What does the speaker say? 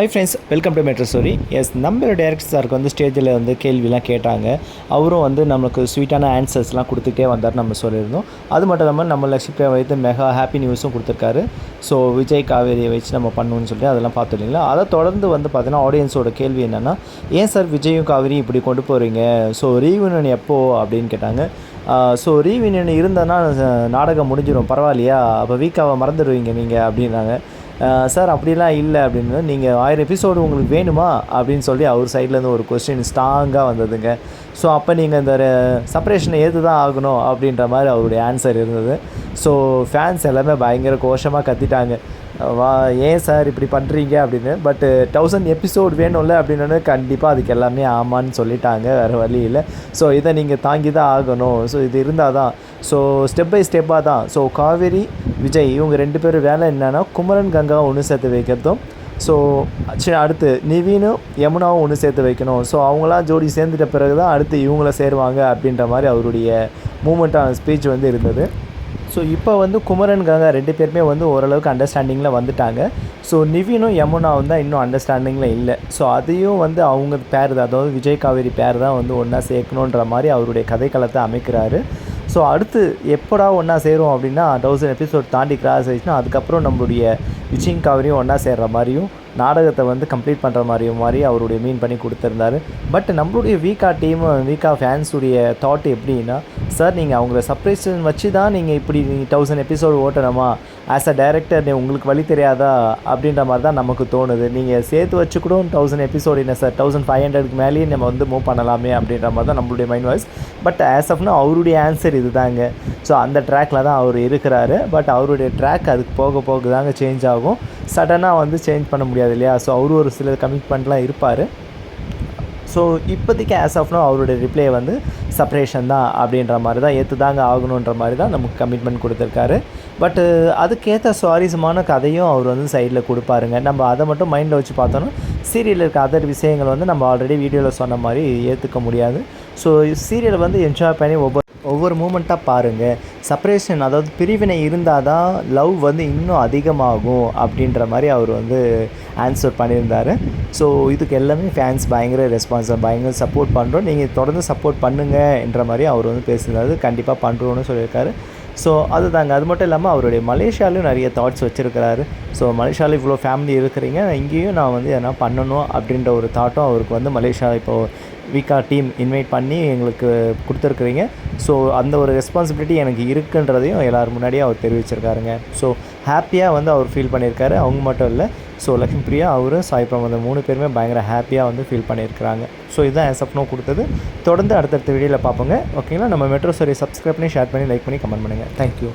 Hi friends welcome to metro stories நம்மளோட director சாருக்கு வந்து ஸ்டேஜில் வந்து கேள்விலாம் கேட்டாங்க. அவரும் வந்து நமக்கு ஸ்வீட்டான ஆன்சர்ஸ்லாம் கொடுத்துட்டே வந்தார் நம்ம சொல்லியிருந்தோம். அது மட்டும் இல்லாமல் நம்ம லட்சிப்பிரியா வைத்து மெகா ஹாப்பி நியூஸும் கொடுத்துருக்காரு. ஸோ விஜய் காவேரியை வச்சு நம்ம பண்ணணும்னு சொல்லிட்டு அதெல்லாம் பார்த்துருக்கீங்களா அதை தொடர்ந்து வந்து பார்த்தீங்கன்னா ஆடியன்ஸோட கேள்வி என்னென்னா ஏன் சார் விஜயும் காவேரியும் இப்படி கொண்டு போகிறீங்க ஸோ ரீயூனியன் எப்போது அப்படின்னு கேட்டாங்க. ஸோ ரீயூனியன் இருந்ததுன்னா நாடகம் முடிஞ்சிடும் பரவாயில்லையா? அப்போ வீக்காவை மறந்துடுவீங்க நீங்கள் அப்படின்னாங்க. சார் அப்படிலாம் இல்லை அப்படின்னு நீங்கள் ஆயிரம் எபிசோடு உங்களுக்கு வேணுமா? அப்படின்னு சொல்லி அவர் சைட்லேருந்து ஒரு கொஸ்டின் ஸ்ட்ராங்காக வந்ததுங்க. ஸோ அப்போ நீங்கள் இந்த செப்பரேஷனை ஏற்று தான் ஆகணும் அப்படின்ற மாதிரி அவருடைய ஆன்சர் இருந்தது. ஸோ ஃபேன்ஸ் எல்லாமே பயங்கர கோஷமாக கத்திட்டாங்க. வா ஏன் சார் இப்படி பண்ணுறீங்க அப்படின்னு? பட்டு தௌசண்ட் எபிசோட் வேணும்ல அப்படின்னு கண்டிப்பாக அதுக்கு எல்லாமே ஆமான்னு சொல்லிட்டாங்க வேறு வழி இல்லை. ஸோ இதை நீங்கள் தாங்கி தான் ஆகணும். ஸோ இது இருந்தால் தான் ஸோ ஸ்டெப் பை ஸ்டெப்பாக தான். ஸோ காவேரி விஜய் இவங்க ரெண்டு பேரும் வேலை என்னென்னா குமரன் கங்கா ஒன்று சேர்த்து வைக்கிறதும். ஸோ சரி அடுத்து நிவீனும் யமுனாவும் ஒன்று சேர்த்து வைக்கணும். ஸோ அவங்களாம் ஜோடி சேர்ந்துட்ட பிறகு தான் அடுத்து இவங்கள சேருவாங்க அப்படின்ற மாதிரி அவருடைய மூமெண்ட்டான ஸ்பீச் வந்து இருந்தது. ஸோ இப்போ வந்து குமரன் கங்கா ரெண்டு பேருமே வந்து ஓரளவுக்கு அண்டர்ஸ்டாண்டிங்கில் வந்துட்டாங்க. ஸோ நிவினும் யமுனாவும் தான் இன்னும் அண்டர்ஸ்டாண்டிங்கில் இல்லை. ஸோ அதையும் வந்து அவங்க பேர் தான் அதாவது விஜய் காவேரி பேர் தான் வந்து ஒன்றா சேர்க்கணுன்ற மாதிரி அவருடைய கதைக்களத்தை அமைக்கிறாரு. ஸோ அடுத்து எப்படா ஒன்றா சேரும் அப்படின்னா தௌசண்ட் எபிசோட் தாண்டி கிராஸ் ஆயிடுச்சுன்னா அதுக்கப்புறம் நம்மளுடைய விஜய் காவேரியும் ஒன்றா சேர்கிற மாதிரியும் நாடகத்தை வந்து கம்ப்ளீட் பண்ணுற மாதிரியும் மாதிரி அவருடைய மீன் பண்ணி கொடுத்துருந்தாரு. பட் நம்மளுடைய வீக்கா டீம் வீக்கா ஃபேன்ஸுடைய தாட் எப்படின்னா சார் நீங்கள் அவங்கள சர்ப்ரைஸ் வச்சு தான் நீங்கள் இப்படி தௌசண்ட் எபிசோடு ஓட்டணுமா? ஆஸ் அ டைரக்டர் உங்களுக்கு வழி தெரியாதா? அப்படின்ற மாதிரி தான் நமக்கு தோணுது. நீங்கள் சேர்த்து வச்சு கூட தௌசண்ட் எபிசோடு என்ன சார் தௌசண்ட் ஃபைவ் ஹண்ட்ரட்க்கு மேலேயே நம்ம வந்து மூவ் பண்ணலாமே அப்படின்ற மாதிரி தான் நம்மளுடைய மைண்ட் வாய்ஸ் பட் ஆஸ் ஆஃப்னா அவருடைய ஆன்சர் இது தாங்க ஸோ அந்த ட்ராக்கில் தான் அவர் இருக்கிறாரு. பட் அவருடைய ட்ராக் அதுக்கு போக போக தாங்க சேஞ்ச் ஆகும். சடனாக வந்து சேஞ்ச் பண்ண முடியாது இல்லையா? ஸோ அவரு ஒரு சில கமிட்மெண்ட்லாம் இருப்பார். ஸோ இப்போதைக்கு ஆஸ் ஆஃப்னோ அவருடைய ரிப்ளை வந்து செப்பரேஷன் தான் அப்படின்ற மாதிரி தான் ஏற்று தாங்க ஆகணுன்ற மாதிரி தான் நமக்கு கமிட்மெண்ட் கொடுத்துருக்காரு. பட்டு அதுக்கேற்ற சுவாரஸ்யமான கதையும் அவர் வந்து சைடில் கொடுப்பாருங்க. நம்ம அதை மட்டும் மைண்டில் வச்சு பார்த்தோன்னா சீரியலில் இருக்க அதர் விஷயங்கள் வந்து நம்ம ஆல்ரெடி வீடியோவில் சொன்ன மாதிரி ஏற்றுக்க முடியாது. ஸோ சீரியலை வந்து என்ஜாய் பண்ணி ஒவ்வொரு ஒவ்வொரு மூமெண்ட்டாக பாருங்கள் செப்பரேஷன் அதாவது பிரிவினை இருந்தால் தான் லவ் வந்து இன்னும் அதிகமாகும் அப்படின்ற மாதிரி அவர் வந்து ஆன்சர் பண்ணியிருந்தார். ஸோ இதுக்கு எல்லாமே ஃபேன்ஸ் பயங்கர ரெஸ்பான்ஸ் பயங்கர சப்போர்ட் பண்ணுறோம் நீங்கள் தொடர்ந்து சப்போர்ட் பண்ணுங்கன்ற மாதிரி அவர் வந்து பேசியிருந்தாரு. கண்டிப்பாக பண்ணுறோன்னு சொல்லியிருக்காரு. ஸோ அதுதாங்க. அது மட்டும் இல்லாமல் அவருடைய மலேசியாலையும் நிறைய தாட்ஸ் வச்சுருக்கிறாரு. ஸோ மலேசியாவில் இவ்வளோ ஃபேமிலி இருக்கிறீங்க. இங்கேயும் நான் வந்து எதனா பண்ணணும் அப்படின்ற ஒரு தாட்டும் அவருக்கு வந்து மலேசியா இப்போது வீக்கா டீம் இன்வைட் பண்ணி எங்களுக்கு கொடுத்துருக்குறீங்க. ஸோ அந்த ஒரு ரெஸ்பான்சிபிலிட்டி எனக்கு இருக்குன்றதையும் எல்லோரும் முன்னாடியும் அவர் தெரிவிச்சிருக்காருங்க. ஸோ ஹாப்பியாக வந்து அவர் ஃபீல் பண்ணியிருக்காரு. அவங்க மட்டும் இல்லை. ஸோ லக்ஷ்மி பிரியா அவரும் சாய் பிரமோதன் மூணு பேருமே பயங்கர ஹாப்பியாக வந்து ஃபீல் பண்ணியிருக்கிறாங்க. ஸோ இதுதான் எஸ்எஃப்னோ கொடுத்தது. தொடர்ந்து அடுத்தடுத்த வீடியோவில் பார்ப்போங்க. ஓகேங்களா நம்ம மெட்ரோ சரி சப்ஸ்கிரைப் பண்ணி ஷேர் பண்ணி லைக் பண்ணி கமெண்ட் பண்ணுங்கள் தேங்க்யூ